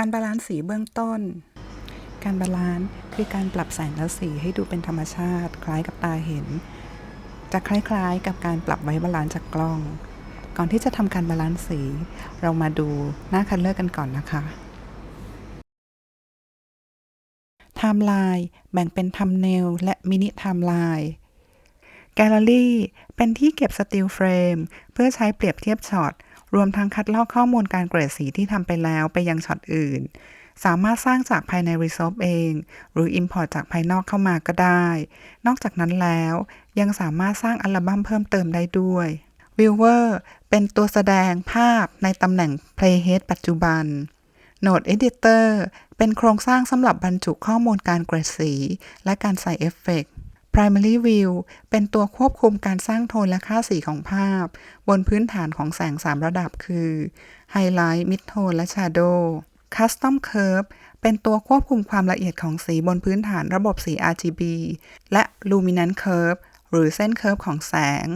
การบาลานซ์สีเบื้องต้น การบาลานซ์คือการปรับแสงและสีให้ดูเป็นธรรมชาติ คล้ายกับตาเห็น จะคล้ายๆ กับการปรับไว้บาลานซ์จากกล้อง ก่อนที่จะทำการบาลานซ์สี เรามาดูหน้าคันเลอร์กันก่อนนะคะไทม์ไลน์แบ่งเป็นทัมเนลและมินิไทม์ไลน์แกลเลอรี่เป็นที่เก็บสติลเฟรมเพื่อใช้เปรียบเทียบช็อต รวมทั้งคัดลอกข้อมูลการเกรดสีที่ทำไปแล้วไปยังช็อตอื่น สามารถสร้างจากภายใน Resolve เอง หรือ Import จากภายนอกเข้ามาก็ได้ นอกจากนั้นแล้วยังสามารถสร้างอัลบั้มเพิ่มเติมได้ด้วย Viewer เป็นตัวแสดงภาพในตำแหน่ง Playhead ปัจจุบัน Node Editor เป็นโครงสร้างสำหรับบรรจุข้อมูลการเกรดสี และการใส่เอฟเฟกต์ Primary View เป็นตัวควบคุมการสร้างโทนและค่าสีของภาพ บนพื้นฐานของแสง 3 ระดับคือ Highlight Mid Tone และ Shadow Custom Curve เป็นตัวควบคุมความละเอียดของสีบนพื้นฐานระบบสี RGB และ Luminance Curve หรือเส้นเคอร์ฟของแสง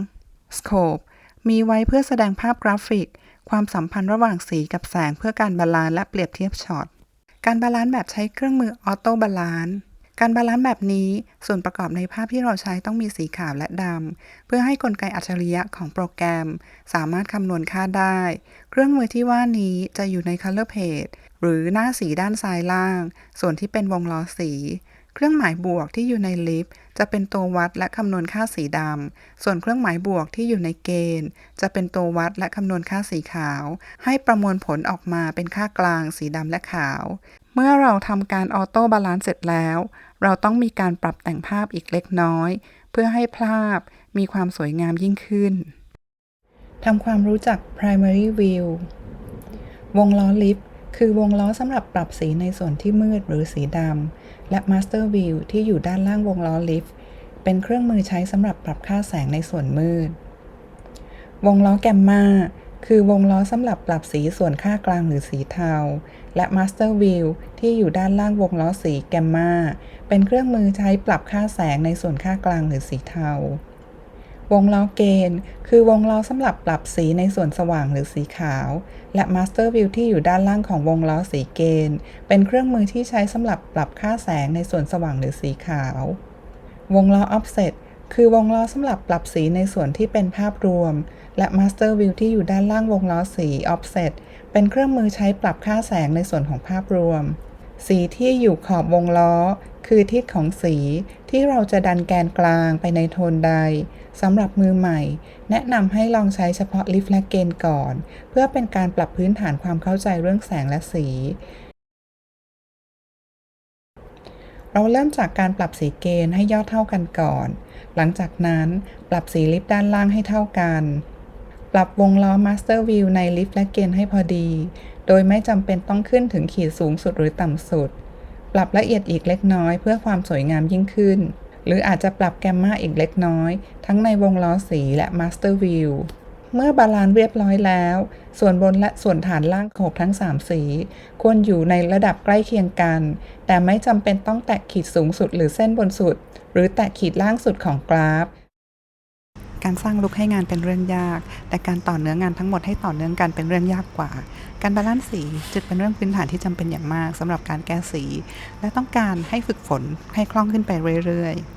Scope มีไว้เพื่อแสดงภาพกราฟิก ความสัมพันธ์ระหว่างสีกับแสงเพื่อการบาลานซ์และเปรียบเทียบช็อต การบาลานซ์แบบใช้เครื่องมือออโต้บาลานซ์ การบาลานซ์แบบนี้ส่วนประกอบในภาพที่เราใช้ต้องมีสีขาวและดำ เพื่อให้กลไกอัจฉริยะของโปรแกรม สามารถคำนวณค่าได้ เครื่องมือที่ว่านี้จะอยู่ใน Color Page หรือหน้าสีด้านซ้ายล่าง ส่วนที่เป็นวงล้อสี เครื่องหมายบวกที่อยู่ในลิฟต์จะเป็นตัววัดและคำนวณค่าสีดำ ส่วนเครื่องหมายบวกที่อยู่ในเกณฑ์ จะเป็นตัววัดและคำนวณค่าสีขาว ให้ประมวลผลออกมาเป็นค่ากลางสีดำและขาว เมื่อเราทำการออโต้บาลานซ์เสร็จแล้ว เราต้องมีการปรับแต่งภาพอีกเล็กน้อย เพื่อให้ภาพมีความสวยงามยิ่งขึ้นทำความรู้จัก primary view วงล้อลิฟต์คือวงล้อสำหรับปรับสีในส่วนที่มืดหรือสีดำ และ master view ที่อยู่ด้านล่างวงล้อลิฟต์เป็นเครื่องมือใช้สำหรับปรับค่าแสงในส่วนมืด วงล้อแกมมา คือวงล้อสำหรับปรับสีส่วนค่ากลางหรือสีเทา และ Master View ที่อยู่ด้านล่างวงล้อสีแกมมาเป็นเครื่องมือใช้ปรับค่าแสงในส่วนค่ากลางหรือสีเทา วงล้อเกณฑ์ คือวงล้อสำหรับปรับสีในส่วนสว่างหรือสีขาว และ Master View ที่อยู่ด้านล่างของวงล้อสีเกณฑ์ เป็นเครื่องมือที่ใช้สำหรับปรับค่าแสงในส่วนสว่างหรือสีขาว วงล้อ Offset คือวงล้อสำหรับปรับสีในส่วนที่เป็นภาพรวม และ Master View ที่อยู่ด้านล่างวงล้อสี Offset เป็นเครื่องมือใช้ปรับค่าแสงในส่วนของภาพรวม สีที่อยู่ขอบวงล้อ คือทิศของสีที่เราจะดันแกนกลางไปในโทนใดสำหรับมือใหม่ แนะนำให้ลองใช้เฉพาะลิฟและเกณฑ์ก่อน เพื่อเป็นการปรับพื้นฐานความเข้าใจเรื่องแสงและสี เราเริ่มจากการปรับสีเกณฑ์ให้ยอดเท่ากันก่อน หลังจากนั้นปรับสีลิฟต์ด้านล่างให้เท่ากัน ปรับวงล้อ Master View ในลิฟต์และเกณฑ์ให้พอดี โดยไม่จำเป็นต้องขึ้นถึงขีดสูงสุดหรือต่ำสุด ปรับละเอียดอีกเล็กน้อยเพื่อความสวยงามยิ่งขึ้น หรืออาจจะปรับแกมมาอีกเล็กน้อย ทั้งในวงล้อสีและ Master View เมื่อบาลานซ์เรียบร้อยแล้ว ส่วนบนและส่วนฐานล่างโขกทั้ง 3 สี ควรอยู่ในระดับใกล้เคียงกัน แต่ไม่จำเป็นต้องแตะขีดสูงสุดหรือเส้นบนสุด หรือแตะขีดล่างสุดของกราฟ การสร้างลุคให้งานเป็นเรื่องยาก แต่การต่อเนื้องานทั้งหมดให้ต่อเนื่องกันเป็นเรื่องยากกว่า การบาลานซ์สีจึงเป็นเรื่องพื้นฐานที่จำเป็นอย่างมากสำหรับการแก้สี และต้องการให้ฝึกฝนให้คล่องขึ้นไปเรื่อยๆ